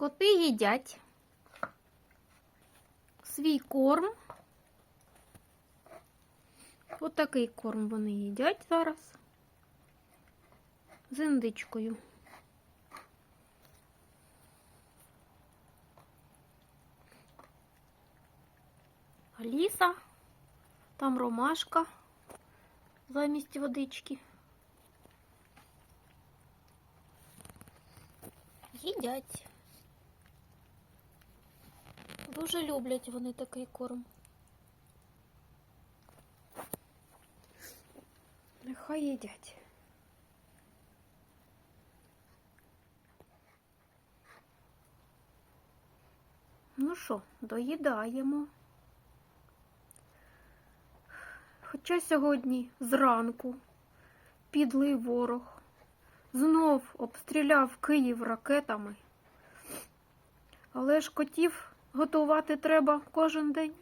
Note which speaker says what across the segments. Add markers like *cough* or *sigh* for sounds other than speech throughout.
Speaker 1: Коти їдять свій корм. Отакий корм вони їдять зараз з індичкою. Аліса, там ромашка замість водички. Їдять. Дуже люблять вони такий корм. Нехай їдять. Ну що, доїдаємо. Хоча сьогодні зранку підлий ворог знов обстріляв Київ ракетами. Але ж котів готувати треба кожен день.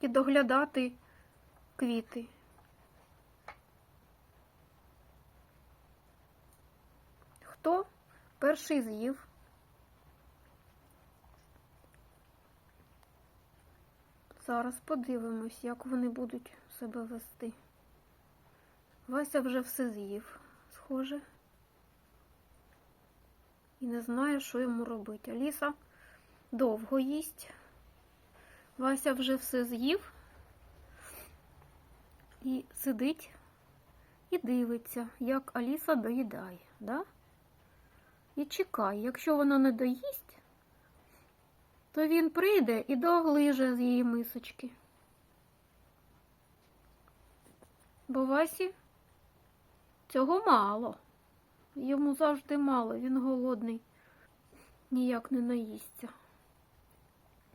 Speaker 1: І доглядати квіти. Хто перший з'їв? Зараз подивимось, як вони будуть себе вести. Вася вже все з'їв, схоже. І не знає, що йому робити. Аліса довго їсть. Вася вже все з'їв і сидить і дивиться, як Аліса доїдає, да? І чекає, якщо вона не доїсть, то він прийде і доглиже з її мисочки. Бо Васі цього мало. Йому завжди мало, він голодний, ніяк не наїсться.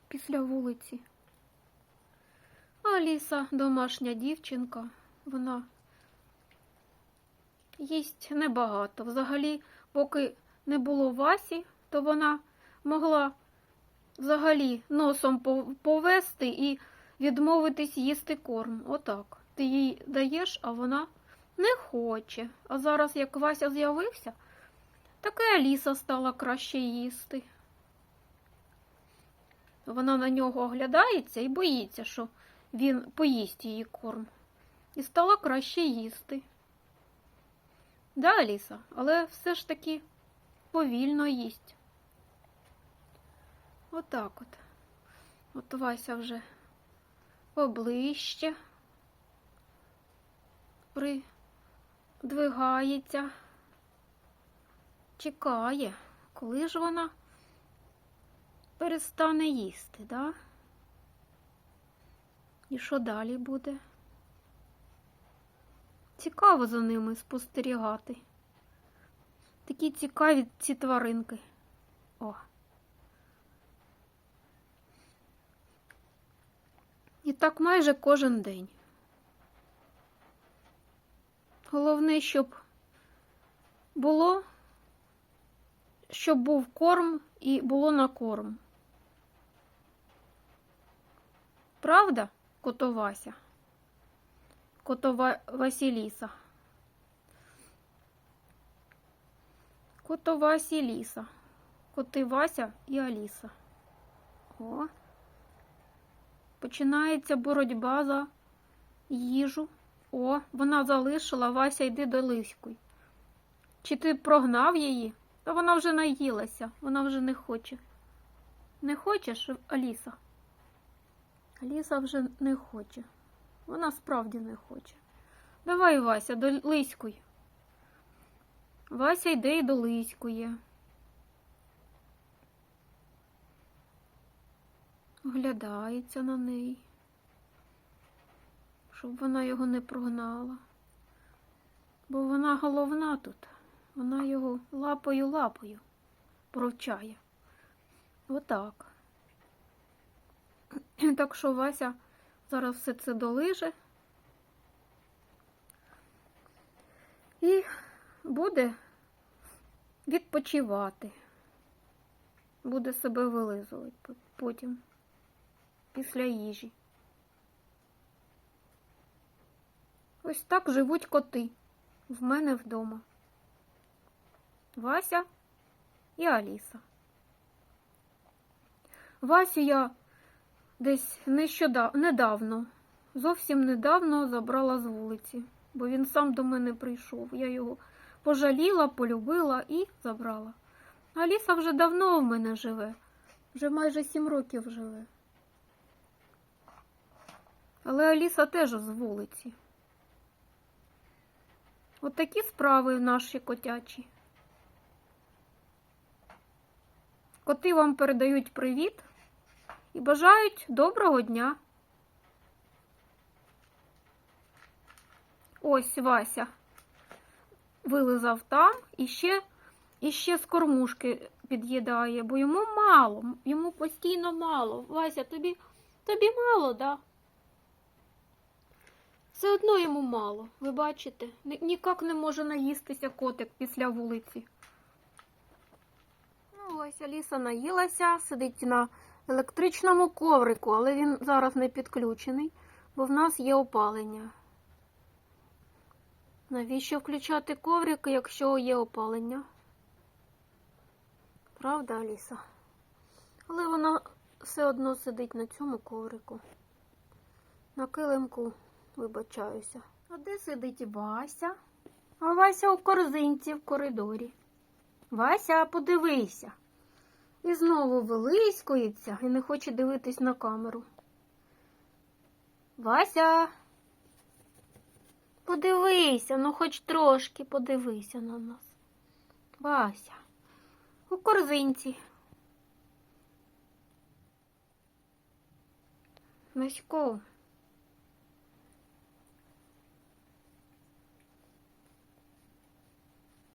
Speaker 1: Після вулиці. Аліса, домашня дівчинка, вона їсть небагато. Взагалі, поки не було Васі, то вона могла взагалі носом пов- повести і відмовитись їсти корм. Отак. Ти їй даєш, а вона не хоче. А зараз, як Вася з'явився, так і Аліса стала краще їсти. Вона на нього оглядається і боїться, що він поїсть її корм. І стала краще їсти. Да, Аліса, але все ж таки повільно їсть. Отак от. От Вася вже поближче придвигається, чекає, коли ж вона перестане їсти, да? І що далі буде? Цікаво за ними спостерігати. Такі цікаві ці тваринки. О. І так майже кожен день. Головне, щоб було, щоб був корм і було на корм. Правда, котовася? Котова Василіса. Котова Василіса. Коти Вася і Аліса. О. Починається боротьба за їжу. О, вона залишила, Вася, йди до Лиської. Чи ти прогнав її? Та вона вже наїлася, вона вже не хоче. Не хочеш, Аліса? Аліса вже не хоче. Вона справді не хоче. Давай, Вася, до Лиської. Вася йде і до Лиської. Оглядається на неї, щоб вона його не прогнала. Бо вона головна тут. Вона його лапою-лапою провчає. Отак. *clears throat* Так що Вася зараз все це долиже і буде відпочивати. Буде себе вилизувати потім після їжі. Ось так живуть коти в мене вдома. Вася і Аліса. Васю я десь нещодавно, недавно, зовсім недавно забрала з вулиці, бо він сам до мене прийшов. Я його пожаліла, полюбила і забрала. Аліса вже давно в мене живе, вже майже сім років живе. Але Аліса теж з вулиці. От такі справи наші котячі. Коти вам передають привіт і бажають доброго дня. Ось Вася вилизав там і ще, і ще з кормушки під'їдає, бо йому мало, йому постійно мало. Вася, тобі, тобі мало, да? Все одно йому мало, ви бачите? Ні- Ніяк не може наїстися котик після вулиці. Ну, ось Аліса наїлася, сидить на електричному коврику, але він зараз не підключений, бо в нас є опалення. Навіщо включати коврик, якщо є опалення? Правда, Аліса? Але вона все одно сидить на цьому коврику. На килимку, вибачаюся. А де сидить Вася? А Вася у корзинці в коридорі. Вася, подивися. І знову вилискується і не хоче дивитись на камеру. Вася. Подивися, ну хоч трошки подивися на нас. Вася. У корзинці. Васько,